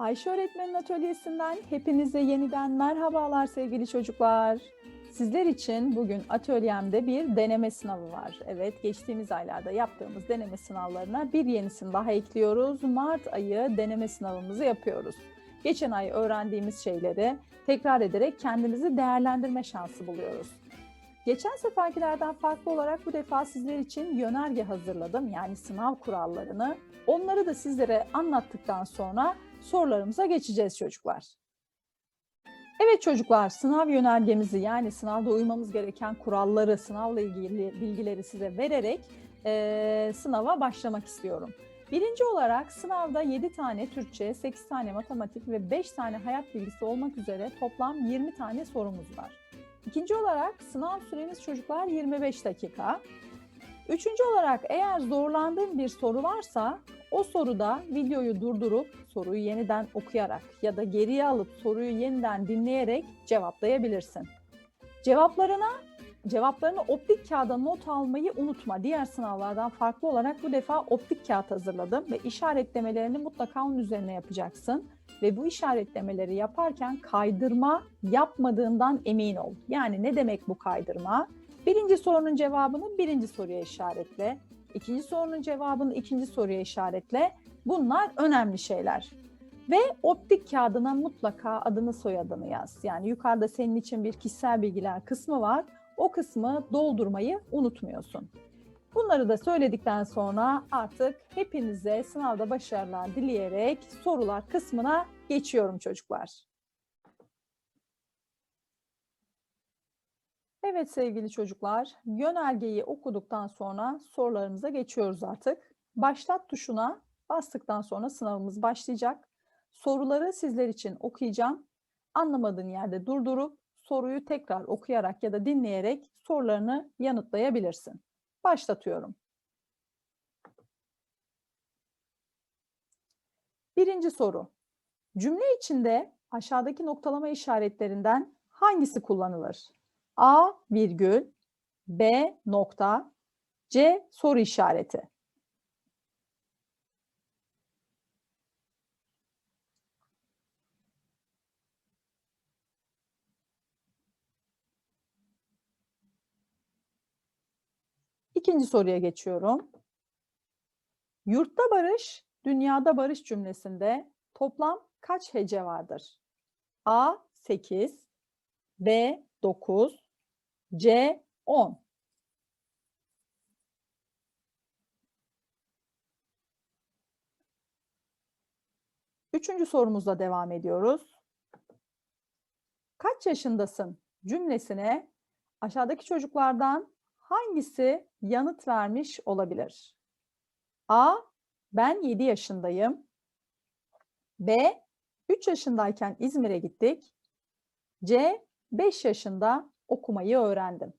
Ayşe Öğretmenin Atölyesi'nden hepinize yeniden merhabalar sevgili çocuklar. Sizler için bugün atölyemde bir deneme sınavı var. Evet, geçtiğimiz aylarda yaptığımız deneme sınavlarına bir yenisini daha ekliyoruz. Mart ayı deneme sınavımızı yapıyoruz. Geçen ay öğrendiğimiz şeyleri tekrar ederek kendimizi değerlendirme şansı buluyoruz. Geçen seferkilerden farklı olarak bu defa sizler için yönerge hazırladım. Yani sınav kurallarını. Onları da sizlere anlattıktan sonra sorularımıza geçeceğiz çocuklar. Evet çocuklar, sınav yönergemizi yani sınavda uymamız gereken kuralları, sınavla ilgili bilgileri size vererek eee, sınava başlamak istiyorum. Birinci olarak sınavda 7 tane Türkçe, 8 tane matematik ve 5 tane hayat bilgisi olmak üzere toplam 20 tane sorumuz var. İkinci olarak sınav süreniz çocuklar 25 dakika. Üçüncü olarak eğer zorlandığın bir soru varsa o soruda videoyu durdurup soruyu yeniden okuyarak ya da geriye alıp soruyu yeniden dinleyerek cevaplayabilirsin. Cevaplarına cevaplarını optik kağıda not almayı unutma. Diğer sınavlardan farklı olarak bu defa optik kağıt hazırladım ve işaretlemelerini mutlaka onun üzerine yapacaksın. Ve bu işaretlemeleri yaparken kaydırma yapmadığından emin ol. Yani ne demek bu kaydırma? Birinci sorunun cevabını birinci soruya işaretle. İkinci sorunun cevabını ikinci soruya işaretle. Bunlar önemli şeyler. Ve optik kağıdına mutlaka adını soyadını yaz. Yani yukarıda senin için bir kişisel bilgiler kısmı var. O kısmı doldurmayı unutmuyorsun. Bunları da söyledikten sonra artık hepinize sınavda başarılar dileyerek sorular kısmına geçiyorum çocuklar. Evet sevgili çocuklar, yönergeyi okuduktan sonra sorularımıza geçiyoruz artık. Başlat tuşuna bastıktan sonra sınavımız başlayacak. Soruları sizler için okuyacağım. Anlamadığın yerde durdurup soruyu tekrar okuyarak ya da dinleyerek sorularını yanıtlayabilirsin. Başlatıyorum. Birinci soru. Cümle içinde aşağıdaki noktalama işaretlerinden hangisi kullanılır? A virgül, B nokta, C soru işareti. İkinci soruya geçiyorum. Yurtta barış, dünyada barış cümlesinde toplam kaç hece vardır? A 8, B 9, C 10. Üçüncü sorumuzla devam ediyoruz. Kaç yaşındasın cümlesine aşağıdaki çocuklardan hangisi yanıt vermiş olabilir? A. Ben 7 yaşındayım. B. 3 yaşındayken İzmir'e gittik. C. 5 yaşında okumayı öğrendim.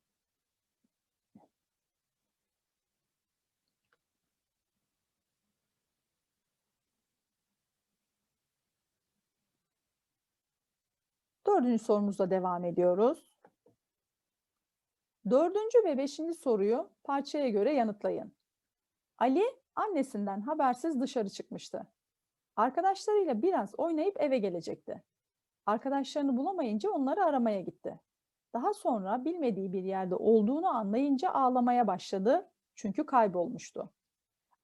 Dördüncü sorumuzla devam ediyoruz. Dördüncü ve beşinci soruyu parçaya göre yanıtlayın. Ali annesinden habersiz dışarı çıkmıştı. Arkadaşlarıyla biraz oynayıp eve gelecekti. Arkadaşlarını bulamayınca onları aramaya gitti. Daha sonra bilmediği bir yerde olduğunu anlayınca ağlamaya başladı çünkü kaybolmuştu.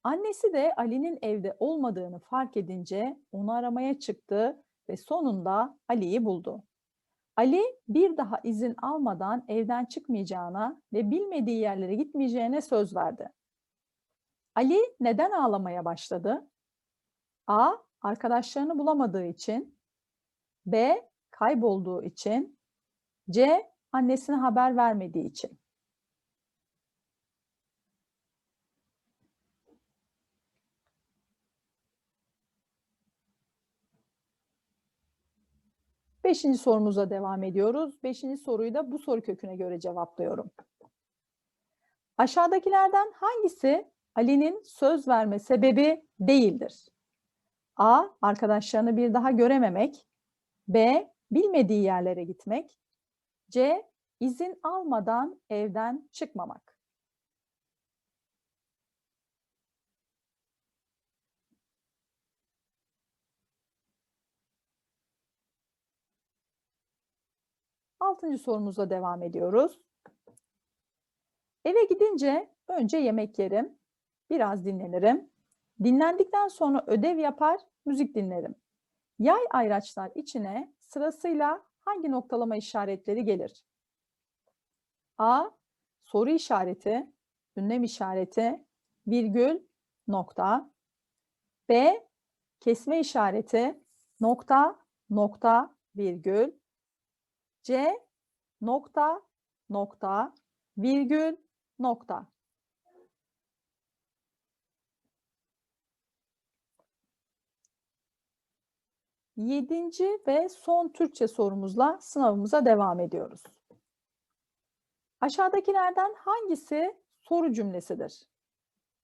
Annesi de Ali'nin evde olmadığını fark edince onu aramaya çıktı ve sonunda Ali'yi buldu. Ali bir daha izin almadan evden çıkmayacağına ve bilmediği yerlere gitmeyeceğine söz verdi. Ali neden ağlamaya başladı? A. Arkadaşlarını bulamadığı için. B. Kaybolduğu için. C. Annesine haber vermediği için. Beşinci sorumuza devam ediyoruz. Beşinci soruyu da bu soru köküne göre cevaplıyorum. Aşağıdakilerden hangisi Ali'nin söz verme sebebi değildir? A. Arkadaşlarını bir daha görememek. B. Bilmediği yerlere gitmek. C. İzin almadan evden çıkmamak. Altıncı sorumuzla devam ediyoruz. Eve gidince önce yemek yerim, biraz dinlenirim. Dinlendikten sonra ödev yapar, müzik dinlerim. Yay ayraçlar içine sırasıyla hangi noktalama işaretleri gelir? A. Soru işareti, ünlem işareti, virgül, nokta. B. Kesme işareti, nokta, nokta, virgül. C. Nokta, nokta, virgül, nokta. Yedinci ve son Türkçe sorumuzla sınavımıza devam ediyoruz. Aşağıdakilerden hangisi soru cümlesidir?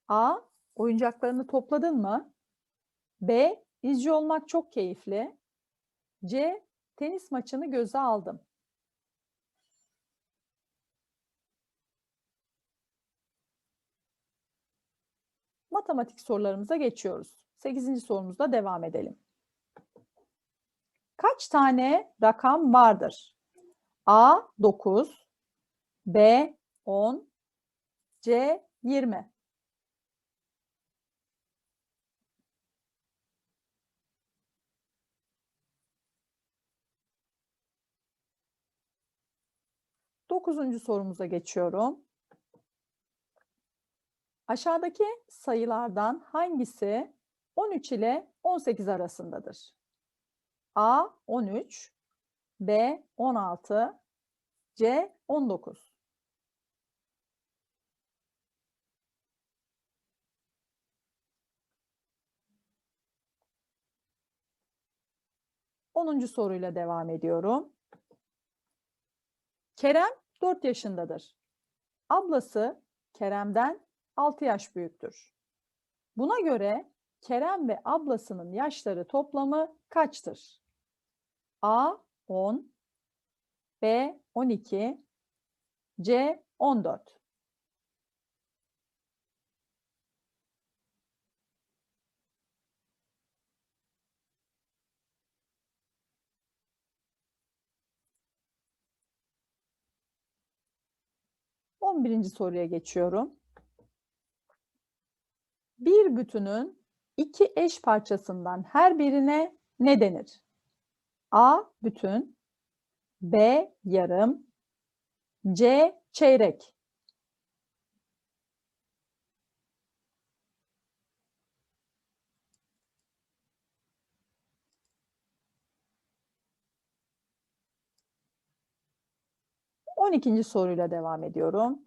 A. Oyuncaklarını topladın mı? B. İzci olmak çok keyifli. C. Tenis maçını göze aldım. Matematik sorularımıza geçiyoruz. 8. sorumuzda devam edelim. Kaç tane rakam vardır? A 9, B 10, C 20. Dokuzuncu sorumuza geçiyorum. Aşağıdaki sayılardan hangisi 13 ile 18 arasındadır? A 13, B 16, C 19. Onuncu soruyla devam ediyorum. Kerem 4 yaşındadır. Ablası Kerem'den 6 yaş büyüktür. Buna göre Kerem ve ablasının yaşları toplamı kaçtır? A 10, B 12, C 14. On birinci soruya geçiyorum. Bir bütünün iki eş parçasından her birine ne denir? A bütün, B yarım, C çeyrek. On ikinci soruyla devam ediyorum.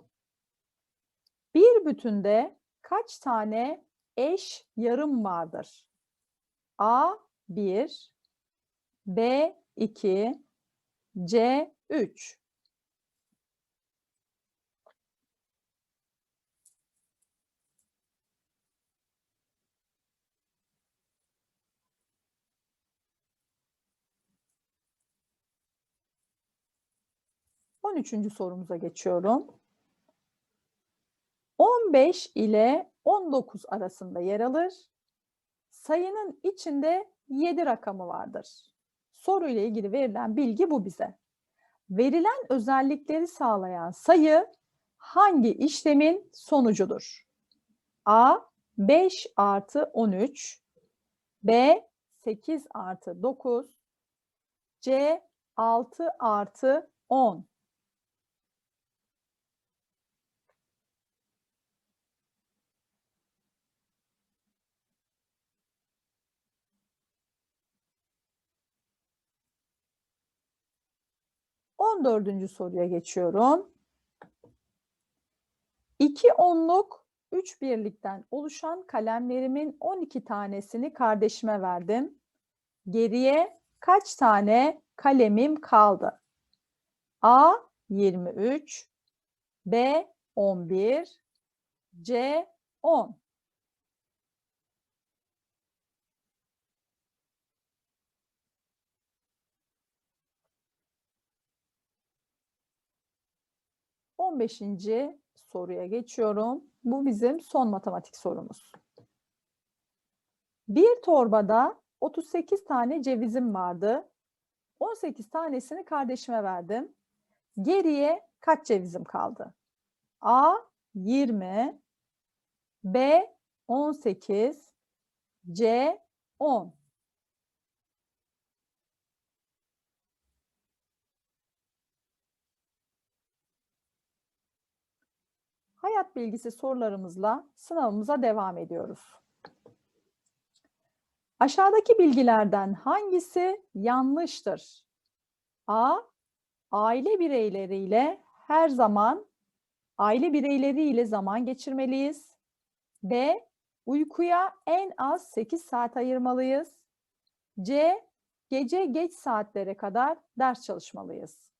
Bir bütünde kaç tane eş yarım vardır? A 1, B 2, C 3. On üçüncü sorumuza geçiyorum. 15 ile 19 arasında yer alır. Sayının içinde 7 rakamı vardır. Soruyla ilgili verilen bilgi bu bize. Verilen özellikleri sağlayan sayı hangi işlemin sonucudur? A 5 artı 13, B 8 artı 9, C 6 artı 10. On dördüncü soruya geçiyorum. İki onluk, üç birlikten oluşan kalemlerimin 12 tanesini kardeşime verdim. Geriye kaç tane kalemim kaldı? A 23, B 11, C 10. On beşinci soruya geçiyorum. Bu bizim son matematik sorumuz. Bir torbada 38 tane cevizim vardı. 18 tanesini kardeşime verdim. Geriye kaç cevizim kaldı? A 20, B 18, C 10. Hayat bilgisi sorularımızla sınavımıza devam ediyoruz. Aşağıdaki bilgilerden hangisi yanlıştır? A. Aile bireyleriyle her zaman aile bireyleriyle zaman geçirmeliyiz. B. Uykuya en az 8 saat ayırmalıyız. C. Gece geç saatlere kadar ders çalışmalıyız.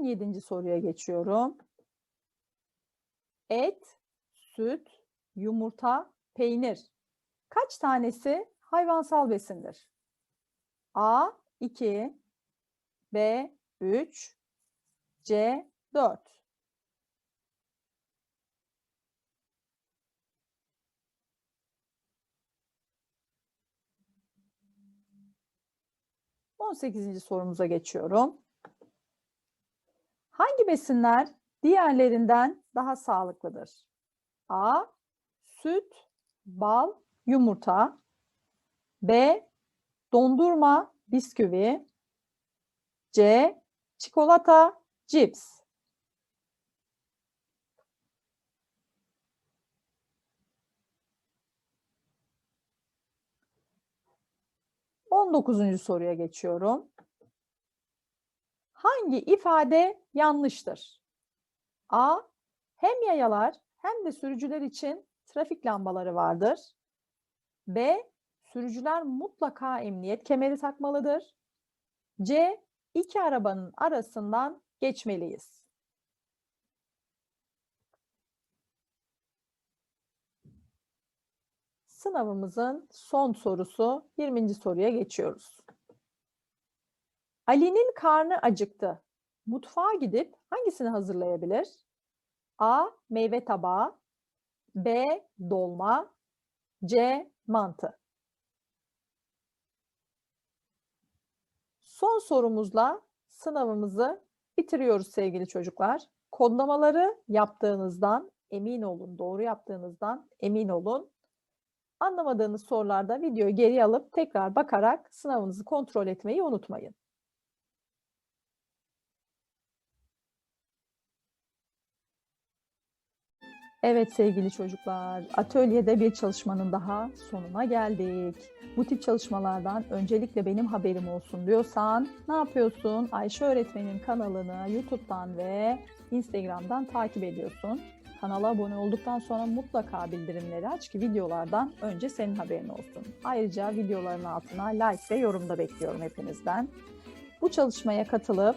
On yedinci soruya geçiyorum. Et, süt, yumurta, peynir. Kaç tanesi hayvansal besindir? A 2, B 3, C 4. On sekizinci sorumuza geçiyorum. Hangi besinler diğerlerinden daha sağlıklıdır? A. Süt, bal, yumurta. B. Dondurma, bisküvi. C. Çikolata, cips. On dokuzuncu soruya geçiyorum. Hangi ifade yanlıştır? A. Hem yayalar hem de sürücüler için trafik lambaları vardır. B. Sürücüler mutlaka emniyet kemeri takmalıdır. C. İki arabanın arasından geçmeliyiz. Sınavımızın son sorusu 20. soruya geçiyoruz. Ali'nin karnı acıktı. Mutfağa gidip hangisini hazırlayabilir? A. Meyve tabağı B. Dolma C. Mantı Son sorumuzla sınavımızı bitiriyoruz sevgili çocuklar. Kodlamaları yaptığınızdan emin olun, doğru yaptığınızdan emin olun. Anlamadığınız sorularda videoyu geri alıp tekrar bakarak sınavınızı kontrol etmeyi unutmayın. Evet sevgili çocuklar, atölyede bir çalışmanın daha sonuna geldik. Bu tip çalışmalardan öncelikle benim haberim olsun diyorsan ne yapıyorsun? Ayşe öğretmenin kanalını YouTube'dan ve Instagram'dan takip ediyorsun. Kanala abone olduktan sonra mutlaka bildirimleri aç ki videolardan önce senin haberin olsun. Ayrıca videoların altına like ve yorum da bekliyorum hepinizden. Bu çalışmaya katılıp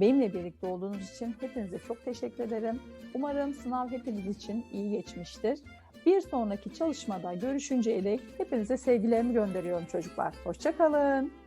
benimle birlikte olduğunuz için hepinize çok teşekkür ederim. Umarım sınav hepiniz için iyi geçmiştir. Bir sonraki çalışmada görüşünceye dek hepinize sevgilerimi gönderiyorum çocuklar. Hoşçakalın.